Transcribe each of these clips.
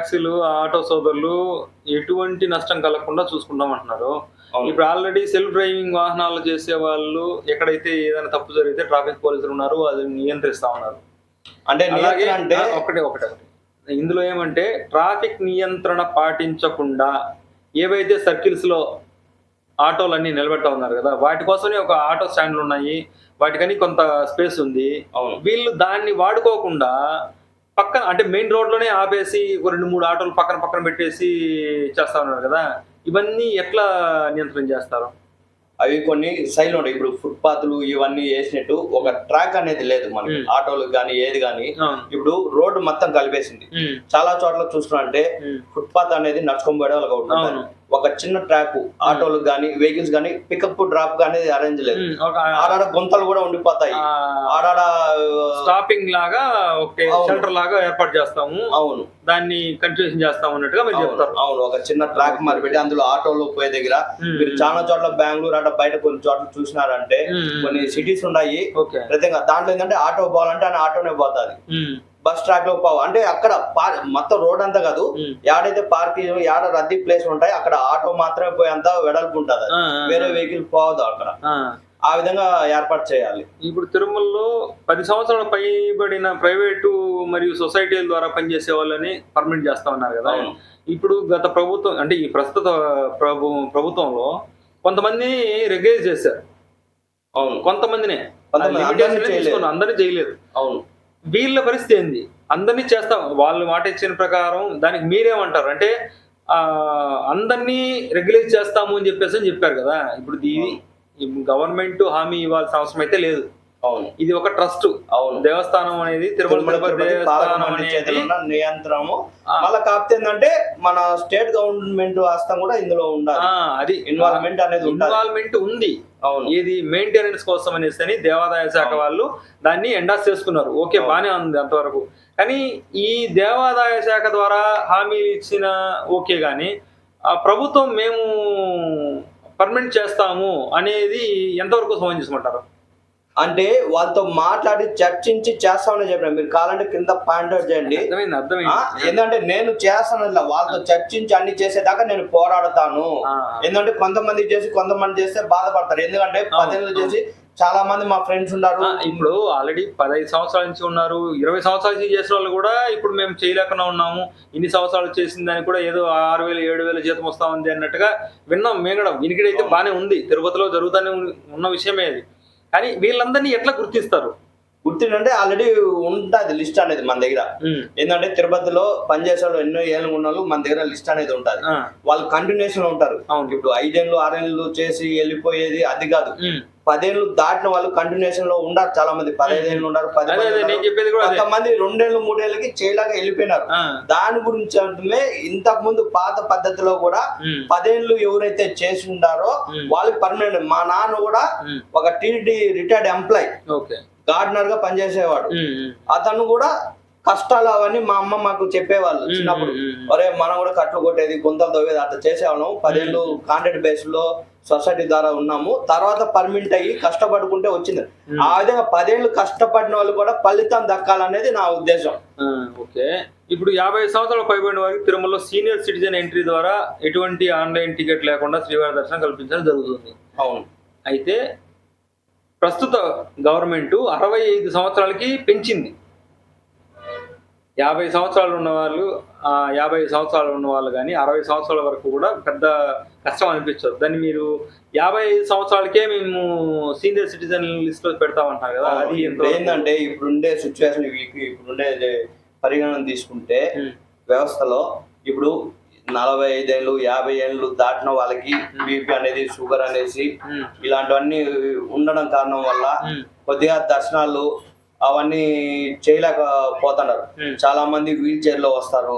ట్యాక్సీలు ఆటో సోదరులు ఎటువంటి నష్టం కలగకుండా చూసుకుంటాం అంటున్నారు అవును. ఇప్పుడు ఆల్రెడీ సెల్ఫ్ డ్రైవింగ్ వాహనాలు చేసే వాళ్ళు ఎక్కడైతే ఏదైనా తప్పు జరిగితే ట్రాఫిక్ పోలీసులు ఉన్నారు అది నియంత్రిస్తా ఉన్నారు. అంటే అలాగే అంటే? ఒకటే ఒకటే. ఇందులో ఏమంటే ట్రాఫిక్ నియంత్రణ పాటించకుండా ఏవైతే సర్కిల్స్లో ఆటోలన్నీ నిలబెడతా ఉన్నారు కదా వాటి కోసమే ఒక ఆటో స్టాండ్లు ఉన్నాయి వాటికని కొంత స్పేస్ ఉంది. వీళ్ళు దాన్ని వాడుకోకుండా పక్కన అంటే మెయిన్ రోడ్లోనే ఆపేసి ఒక రెండు మూడు ఆటోలు పక్కన పక్కన పెట్టేసి చేస్తా ఉన్నారు కదా ఇవన్నీ ఎట్లా నియంత్రణ చేస్తారు అవి కొన్ని శైలి ఉంటాయి ఇప్పుడు ఫుట్పాత్లు ఇవన్నీ వేసినట్టు ఒక ట్రాక్ అనేది లేదు మనకి మ్మ్. ఆటోలకు కానీ ఏది కానీ. ఇప్పుడు రోడ్డు మొత్తం కలిపేసింది చాలా చోట్ల చూసుకున్నట్టే ఉమ్, ఫుట్పాత్ అనేది నడుచుకొని పోయే వాళ్ళకి. అవును. ఒక చిన్న ట్రాక్ ఆటోలకు కానీ వెహికల్స్ కానీ పికప్ డ్రాప్ కానీ అరేంజ్ లేదు. ఆడాడ గుంతలు కూడా ఉండిపోతాయి. ఆడాడ స్టాపింగ్ లాగా ఒక అవును. షెల్టర్ లాగా ఏర్పాటు చేస్తాము. అవును. దాన్ని కంటిన్యూషన్ చేస్తాం అన్నట్టుగా మీరు చెప్తారు. అవును ఒక చిన్న ట్రాక్ మరి పెట్టి అందులో ఆటోలు పోయే దగ్గర. మీరు చాలా చోట్ల బెంగళూరు అట్లా బయట కొన్ని చోట్ల చూసినారంటే. కొన్ని సిటీస్ ఉన్నాయి. ఓకే. ప్రత్యేకంగా దాంట్లో ఏంటంటే ఆటో పోవాలంటే ఆయన ఆటోనే పోతుంది బస్ ట్రాక్లో పోవు అంటే అక్కడ మొత్తం రోడ్ అంతా కాదు. యాడైతే పార్కింగ్ యాడ రద్దీ ప్లేస్ ఉంటాయి అక్కడ ఆటో మాత్రమే పోయేంత వెడల్పు ఉంటుంది. వేరే వెహికల్ పోవద్దు అక్కడ. ఆ. విధంగా ఏర్పాటు చేయాలి. ఇప్పుడు తిరుమలలో పది సంవత్సరాల పైబడిన ప్రైవేటు మరియు సొసైటీల ద్వారా పనిచేసే వాళ్ళని పర్మిట్ చేస్తా ఉన్నారు కదా. ఇప్పుడు గత ప్రభుత్వం అంటే ఈ ప్రస్తుత ప్రభు ప్రభుత్వంలో కొంతమంది రెగ్యులైజ్ చేశారు. అవును. కొంతమందినే. అందరినీ చేయలేదు. అవును. వీళ్ళ పరిస్థితి ఏంది? అందరినీ చేస్తాం. వాళ్ళు మాట ఇచ్చిన ప్రకారం దానికి మీరేమంటారు? అంటే అందరినీ రెగ్యులైజ్ చేస్తాము అని చెప్పేసి అని చెప్పారు కదా. ఇప్పుడు ఇది గవర్నమెంట్ హామీ ఇవ్వాల్సిన అవసరం అయితే లేదు. అవును. ఇది ఒక ట్రస్ట్. అవును. దేవస్థానం అనేది తిరుమల దేవస్థానం మండలి అనేది నియంత్రణము. మళ్ళా కాకపోతే ఏంటంటే మన స్టేట్ గవర్నమెంట్ హస్తం కూడా ఇందులో ఉండాలి. అది. ఇన్వాల్వ్మెంట్ అనేది ఇన్వాల్వ్మెంట్ ఉంది. అవును. ఇది మెయింటెనెన్స్ కోసం అనేసి అని దేవాదాయ శాఖ వాళ్ళు దాన్ని ఎండాస్ చేసుకున్నారు. ఓకే. బానే ఉంది అంతవరకు. కానీ ఈ దేవాదాయ శాఖ ద్వారా హామీ ఇచ్చిన ఓకే కానీ ఆ ప్రభుత్వం మేము పర్మనెంట్ చేస్తాము అనేది ఎంతవరకు సమంజసమంటారు? అంటే వాళ్ళతో మాట్లాడి చర్చించి చేస్తామని చెప్పిన మీరు కావాలంటే కింద పాయింట్ అవుట్ చేయండి. ఏంటంటే నేను చేస్తాను ఇలా వాళ్ళతో చర్చించి అన్ని చేసేదాకా నేను పోరాడతాను. ఎందుకంటే కొంతమంది చేసి కొంతమంది చేస్తే బాధపడతారు. ఎందుకంటే పదేళ్ళు చేసి చాలా మంది మా ఫ్రెండ్స్ ఉన్నారు. ఇప్పుడు ఆల్రెడీ పదహైదు సంవత్సరాల నుంచి ఉన్నారు. ఇరవై సంవత్సరాల నుంచి చేసిన వాళ్ళు కూడా ఇప్పుడు మేము చేయలేకుండా ఉన్నాము. ఇన్ని సంవత్సరాలు చేసిన దానికి కూడా ఏదో ఆరు వేలు ఏడు వేలు జీతం వస్తా ఉంది అన్నట్టుగా విన్నాం. మేము కూడా వినికిడైతే బాగానే ఉంది. తిరుపతిలో జరుగుతూనే ఉన్- ఉన్న విషయమే అది. కానీ వీళ్ళందరినీ ఎట్లా గుర్తిస్తారు? గుర్తుంటే ఆల్రెడీ ఉంటుంది లిస్ట్ అనేది మన దగ్గర. ఏంటంటే తిరుపతిలో పనిచేసే వాళ్ళు ఎన్నో ఏళ్ళు ఉన్న వాళ్ళు మన దగ్గర లిస్ట్ అనేది ఉంటుంది. వాళ్ళు కంటిన్యూషన్లో ఉంటారు. అవును. ఇప్పుడు ఐదేళ్ళు ఆరేళ్ళు చేసి వెళ్ళిపోయేది అది కాదు. పదేళ్ళు దాటిన వాళ్ళు కంటిన్యూషన్లో ఉండారు చాలా మంది పదహైదేళ్ళు ఉన్నారు కొంతమంది రెండేళ్ళు మూడేళ్ళకి చేయలాగా వెళ్ళిపోయినారు. దాని గురించి అంటే ఇంతకు ముందు పాత పద్ధతిలో కూడా పదేళ్ళు ఎవరైతే చేసి ఉండారో. వాళ్ళకి పర్మనెంట్ మా నాన్న కూడా ఒక టీడీ రిటైర్డ్ ఎంప్లాయ్. ఓకే. గార్డెనర్గా పనిచేసేవాడు. అతను కూడా కష్టాలు అవన్నీ మా అమ్మ మాకు చెప్పేవాళ్ళు చిన్నప్పుడు. ఒరే మనం కూడా కట్లు కొట్టేది గుంతలు తవ్వేది అట్లా చేసేవాళ్ళం. పదేళ్ళు కాంట్రాక్ట్ బేస్లో సొసైటీ ద్వారా ఉన్నాము. తర్వాత పర్మిట్ అయ్యి కష్టపడుకుంటే వచ్చింది. ఆ విధంగా పదేళ్ళు కష్టపడిన వాళ్ళు కూడా ఫలితం దక్కాలనేది నా ఉద్దేశం. ఓకే. ఇప్పుడు యాభై సంవత్సరాల పైబడిన వారికి తిరుమలలో సీనియర్ సిటిజన్ ఎంట్రీ ద్వారా ఎటువంటి ఆన్లైన్ టికెట్ లేకుండా శ్రీవారి దర్శనం కల్పించడం జరుగుతుంది. అవును. అయితే ప్రస్తుత గవర్నమెంట్ అరవై ఐదు సంవత్సరాలకి పెంచింది. యాభై సంవత్సరాలు ఉన్న వాళ్ళు ఆ, యాభై సంవత్సరాలు ఉన్న వాళ్ళు కానీ అరవై సంవత్సరాల వరకు కూడా పెద్ద కష్టం అనిపించదు. దాన్ని మీరు యాభై ఐదు సంవత్సరాలకే మేము సీనియర్ సిటిజన్ లిస్ట్లో పెడతామంటారు కదా అది ఏంటంటే ఇప్పుడుండే సిచ్యువేషన్ ఇప్పుడుండే పరిగణన తీసుకుంటే వ్యవస్థలో ఇప్పుడు నలభై ఐదేళ్ళు యాభై ఏళ్ళు దాటిన వాళ్ళకి బీపీ అనేది షుగర్ అనేసి ఇలాంటివన్నీ ఉండడం కారణం వల్ల కొద్దిగా దర్శనాలు అవన్నీ చేయలేకపోతున్నారు. చాలా మంది వీల్ చైర్లో వస్తారు.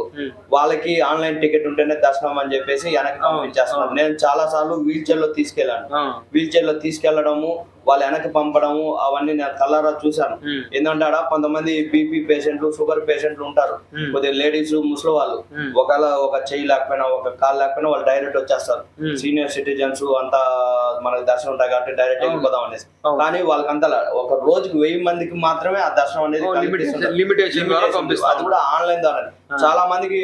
వాళ్ళకి ఆన్లైన్ టికెట్ ఉంటేనే దర్శనం అని చెప్పేసి వెనక్కి పంపించేస్తున్నారు. నేను చాలా సార్లు వీల్ చైర్లో తీసుకెళ్ళాను వీల్ చైర్లో తీసుకెళ్ళడము వాళ్ళు వెనక్కి పంపడము అవన్నీ నేను కలరా చూశాను. ఏంటంటే ఆడ కొంతమంది బీపీ పేషెంట్లు షుగర్ పేషెంట్లు ఉంటారు. కొద్దిగా లేడీస్ ముసలి వాళ్ళు. ఒకవేళ ఒక చెయ్యి లేకపోయినా ఒక కాలు లేకపోయినా వాళ్ళు డైరెక్ట్ వచ్చేస్తారు. సీనియర్ సిటిజన్స్ అంతా మనకు దర్శనం ఉంటాయి కాబట్టి డైరెక్ట్. వెళ్ళిపోదాం అనేసి. కానీ వాళ్ళకి అంతా ఒక రోజుకి వెయ్యి మందికి మాత్రమే ఆ దర్శనం అనేది. అది కూడా ఆన్లైన్ ద్వారా. చాలా మందికి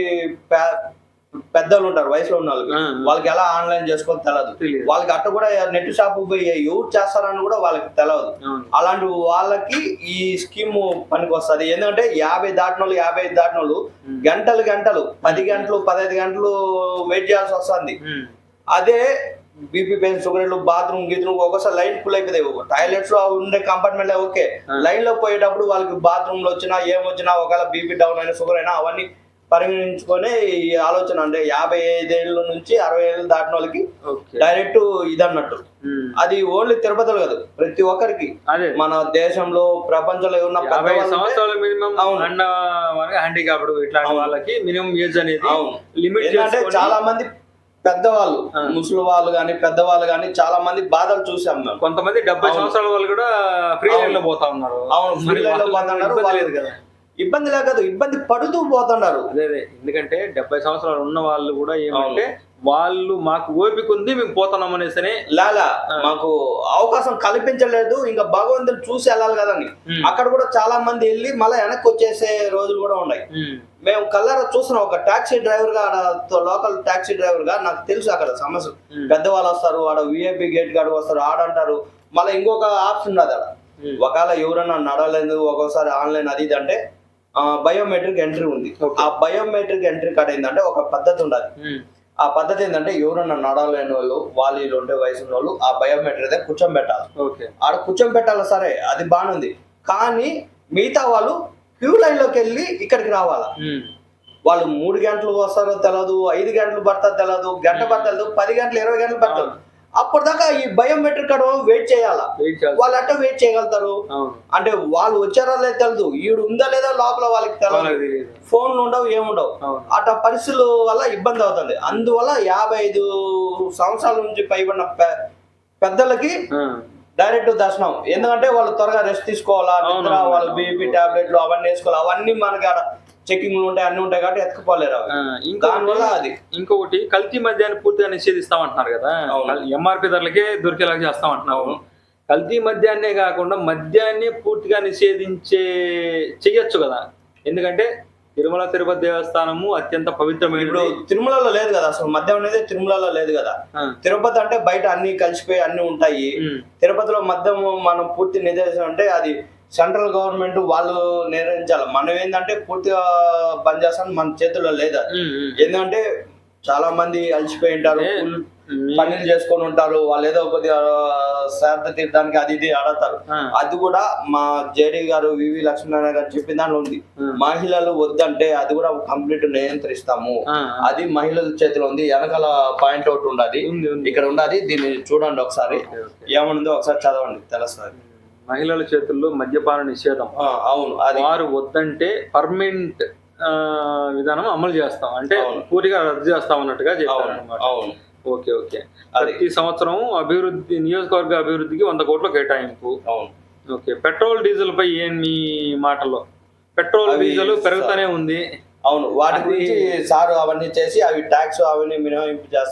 పెద్దలు ఉంటారు వయసులో ఉన్న వాళ్ళకి. వాళ్ళకి ఎలా ఆన్లైన్ చేసుకోవాలి తెలియదు. వాళ్ళకి అట్ట కూడా నెట్ షాప్ పోయి ఎవరు చేస్తారని కూడా వాళ్ళకి తెలియదు. అలాంటి వాళ్ళకి ఈ స్కీమ్ పనికి వస్తుంది ఎందుకంటే యాభై దాటిన వాళ్ళు యాభై ఐదు దాటిన వాళ్ళు. గంటలు గంటలు పది గంటలు పదహైదు గంటలు వెయిట్ చేయాల్సి వస్తుంది. అదే బీపీ పెయిన్ షుగర్ బాత్రూమ్ గీత్రూమ్ ఒక్కోసారి లైన్ ఫుల్ అయిపోతాయి. టాయిలెట్స్లో ఉండే కంపార్ట్మెంట్ ఓకే. లైన్లో పోయేటప్పుడు వాళ్ళకి బాత్రూమ్లో వచ్చినా ఏమొచ్చినా ఒకవేళ బీపీ డౌన్ అయినా షుగర్ అయినా అవన్నీ పరిగణించుకొని ఈ ఆలోచన అంటే యాభై ఐదేళ్ళ నుంచి అరవై ఏళ్ళు దాటిన వాళ్ళకి డైరెక్ట్ ఇదన్నట్టు. ఉమ్, అది ఓన్లీ తిరుపతిలో కాదు ప్రతి ఒక్కరికి. మన దేశంలో ప్రపంచంలో ఉన్న సంవత్సరాల మినిమం హ్యాండిక్యాప్డ్ ఇట్లాంటి. వాళ్ళకి మినిమం ఏజ్ అనేది లిమిట్ ఏంటంటే చాలా మంది పెద్దవాళ్ళు. ముసలి వాళ్ళు కానీ పెద్దవాళ్ళు కానీ చాలా మంది బాధలు చూసాం కొంతమంది డెబ్బై. సంవత్సరాల వాళ్ళు కూడా ఫ్రీ. లైన్లో పోతా ఉన్నారు. అవును, మరి line లో వాళ్ళకి పోతున్నారు, ఇబ్బంది లేకదు ఇబ్బంది పడుతూ పోతున్నారు. అదే అదే. ఎందుకంటే డెబ్బై సంవత్సరాలు ఉన్న వాళ్ళు కూడా ఏమంటే వాళ్ళు మాకు ఓపిక ఉంది మేము పోతున్నాం అనేసి లాలా. మాకు అవకాశం కల్పించలేదు ఇంకా భగవంతుని చూసి వెళ్ళాలి ఉమ్. అక్కడ కూడా చాలా మంది వెళ్ళి మళ్ళీ వెనక్కి వచ్చేసే రోజులు కూడా ఉన్నాయి. మేము కల్లారా చూస్తున్నాం ఒక టాక్సీ డ్రైవర్గా ఆడ లోకల్ టాక్సీ డ్రైవర్గా నాకు తెలుసు అక్కడ సమస్య. పెద్దవాళ్ళు వస్తారు ఆడ విఐపి గేట్ కాడ వస్తారు ఆడంటారు మళ్ళీ ఇంకొక ఆప్షన్ ఉన్నది ఆడ ఒకవేళ ఎవరన్నా నడవలేదు ఒక్కోసారి ఆన్లైన్ అది ఇది అంటే బయోమెట్రిక్ ఎంట్రీ ఉంది. ఆ బయోమెట్రిక్ ఎంట్రీ కాడ ఏంటంటే ఒక పద్ధతి ఉండదు ఆ పద్ధతి ఏంటంటే ఎవరన్నా నడవలేని వాళ్ళు వాళ్ళు ఉంటే వయసు ఉన్న వాళ్ళు ఆ బయోమెట్రిక్ దగ్గర కూర్చోబెట్టాలి ఓకే ఆడ కూర్చోబెట్టాలి సరే అది బాగుంది కానీ మిగతా వాళ్ళు క్యూ లైన్లోకి వెళ్ళి ఇక్కడికి రావాలా? వాళ్ళు మూడు గంటలు వస్తారో తెలియదు ఐదు గంటలు పడతారో తెలియదు గంట పడతలేదు పది గంటలు ఇరవై గంటలు పడతారు. అప్పటిదాకా ఈ బయోమెట్రిక్ కార్డు వెయిట్ చేయాలా? వాళ్ళు అట్ట వెయిట్ చేయగలుగుతారు? అంటే వాళ్ళు వచ్చారా లేదు తెలియదు ఈడు ఉందా లేదా లోపల వాళ్ళకి తెలియదు ఫోన్లు ఉండవు ఏముండవు. అట్ట పరిస్థితుల వల్ల ఇబ్బంది అవుతుంది. అందువల్ల యాభై ఐదు సంవత్సరాల నుంచి పైబడిన పెద్దలకి డైరెక్ట్ దర్శనం. ఎందుకంటే వాళ్ళు త్వరగా రెస్ట్ తీసుకోవాలా వాళ్ళు. బీపీ టాబ్లెట్లు అవన్నీ వేసుకోవాలి అవన్నీ మనకి చెకింగ్లు ఉంటాయి అన్ని ఉంటాయి కాబట్టి ఎత్తుకుపోలేరు దానివల్ల అది. ఇంకొకటి కల్తీ మద్యాన్ని పూర్తిగా నిషేధిస్తామంటున్నారు కదా. ఎంఆర్పి ధరలకే దొరికేలాగా చేస్తామంటున్నారు. కల్తీ మద్యాన్నే కాకుండా మద్యాన్ని పూర్తిగా నిషేధించే చెయ్యొచ్చు కదా. ఎందుకంటే తిరుమల తిరుపతి దేవస్థానము అత్యంత ఇప్పుడు పవిత్రమైనది తిరుమలలో లేదు కదా అసలు. మద్యం అనేది తిరుమలలో లేదు కదా. తిరుపతి అంటే బయట అన్ని కలిసిపోయి అన్ని ఉంటాయి. తిరుపతిలో మద్యం మనం పూర్తి నిషేధం అంటే అది సెంట్రల్ గవర్నమెంట్ వాళ్ళు నిర్ణయించాలి. మనం ఏంటంటే పూర్తిగా బంద్ చేస్తాం మన చేతుల్లో లేదు. ఎందుకంటే చాలా మంది అలసిపోయి ఉంటారు పనులు చేసుకొని ఉంటారు వాళ్ళు ఏదో కొద్దిగా శ్రాద్ధ తీర్థానికి అది ఇది ఆడతారు. అది కూడా మా జేడీ గారు వివి లక్ష్మీనారాయణ గారు చెప్పిన దాంట్లో ఉంది. మహిళలు వద్దంటే అది కూడా కంప్లీట్ నియంత్రిస్తాము. అది మహిళల చేతిలో ఉంది వెనకాల పాయింట్ అవుట్ ఉండదు. ఇక్కడ ఉన్నది దీన్ని చూడండి ఒకసారి. ఏముందో ఒకసారి చదవండి తెలుస్తుంది. మహిళల చేతుల్లో మద్యపాన నిషేధం. అవును అది. వారు వద్దంటే పర్మనెంట్ విధానం అమలు చేస్తాం. అంటే. పూర్తిగా రద్దు చేస్తాం అన్నట్టుగా చెప్పారు అనమాట ఓకే ఓకే. అది. ప్రతి సంవత్సరం అభివృద్ధి నియోజకవర్గ అభివృద్ధికి వంద కోట్ల కేటాయింపు. అవును. ఓకే పెట్రోల్ డీజిల్ పై ఏం మీ మాటలో? పెట్రోల్ డీజిల్ పెరుగుతూనే ఉంది. అవును వాటి గురించి సారు అవన్నీ చేసి అవి ట్యాక్స్ అవన్నీ మినహాయింపు చేస్తారు